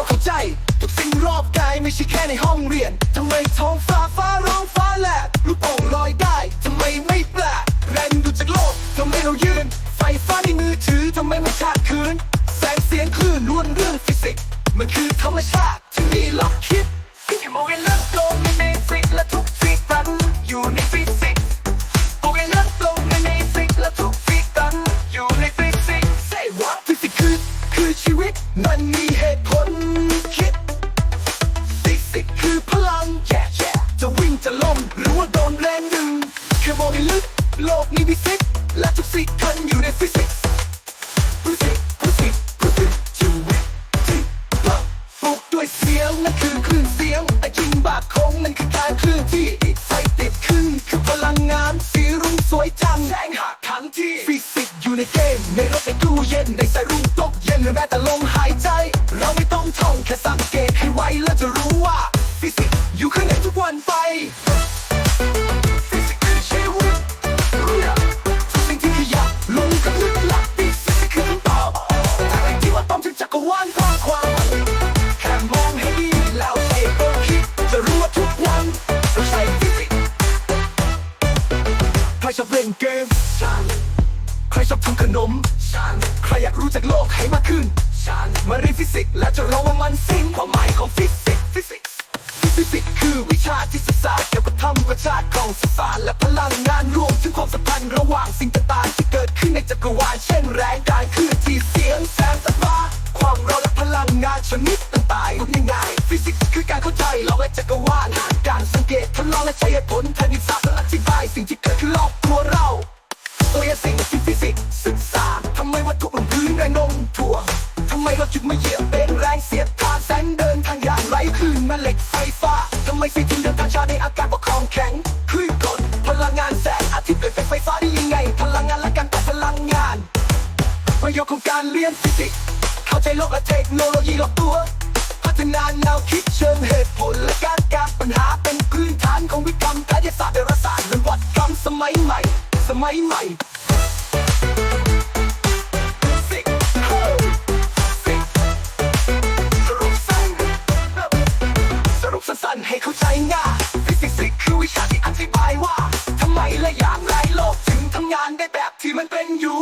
เราเข้าใจทุกสิ่งรอบกายไม่ใช่แค่ในห้องเรียนทำไมท้องฟ้าฟ้าร้องฟ้าแลบลูกโป่งลอยได้ทำไมไม่แปลกแรงดูจากโลกทำไมเรายืน ไฟฟ้าในมือถือทำไมไม่ขาดคืน แสงเสียงคลื่นล้วนเรื่องฟิสิกส์มันคือธรรมชาติที่มีหลักคิดือชีวิต มันมีเหตุผลคิดติ๊กติ๊คือพลังแย่แย่จะวิ่งจะล้มหรือว่าโดนแรงหนึ่งแค่มองให้ลึก โลกนี้มีฟิกและทุกสิ่งทันอยู่ในฟิสิกส์ฟิสิกส์ฟิสิกส์ฟิสิกส์ชีวิตที่เราปลุกด้วยเสียงนั่นคือคลื่นเสียง แต่จิงบากคงนั่นคือการเคลื่อนที่อีกไฟติดขึ้น คือพลังงานสีรุ้งสวยจังแสงหักทั้งที่ฟิสิกส์อยู่ในเกมในรถในตู้เย็นในสายรุ้ง ม้แต่ลมหายใจ เราไม่ต้องท่องแค่สังเกตให้ไวแล้วจะรู้ว่าฟิสิกส์อยู่ข้างในทุกวันไปฟิสิกส์คือชีวิตรู้ยังทุกสิ่งที่ขยับลงกับลึกลับฟิสิกส์คือคำตอบอะไรที่ว่าต้องถึงจักรวาลกว้างขวางแค่มองให้ดีแล้วใช้ความคิดจะรู้ว่าทุกวันเราใช้ฟิสิกส์ใครชอบเล่นเกม รชอบทำขนมฉันใครอยากรู้จักโลกให้มากขึ้นฉันมาเรียนฟิสิกส์และจะรู้ว่ามันสิ้นความหมายของฟิสิกส์ฟิสิกส์ฟิสิกส์คือวิชาที่ศึกษาเกี่ยวกับธรรมชาติของสสารและพลังงานรวมถึงความสัมพันธ์ระหว่างสิ่งต่างๆที่เกิดขึ้นในจักรวาลเช่นแรงการคลื่นที่เสียงแสงสฟ้าความร้อนและพลังงานชนิดต่างๆพูดง่ายๆฟิสิกส์คือการเข้าใจโลกและจักรวาลการสังเกตทดลองและใช้เหตุผลทางวิทยาศาสตร์และอธิบายสิ่งที่เกิดขึ้นรอบตัวเรา จึงมาเหยียบเป็นแรงเสียดทานแสงเดินทางย่างไรคลื่นแม่เหล็กไฟฟ้าทำไมสิ่งที่เดินทางช้าในอากาศปกครองแข็งคลื่นกดพลังงานแสงอาทิตย์เป็นไฟฟ้าได้ยังไง พลังงานและการต่อพลังงานประโยชน์ของการเรียนฟิสิกส์เข้าใจโลกและเทคโนโลยีรอบตัว พัฒนาแนวคิดเชิงเหตุผลและการแก้ปัญหาเป็นพื้นฐานของวิกรรมกายศาสตร์ดาราศาสตร์และวัดกรรมสมัยใหม่ สมัยใหม่ ให้เข้าใจง่ายฟิสิกส์คือวิชาที่อธิบายว่าทำไมและอย่างไรโลกถึงทำงานได้แบบที่มันเป็นอยู่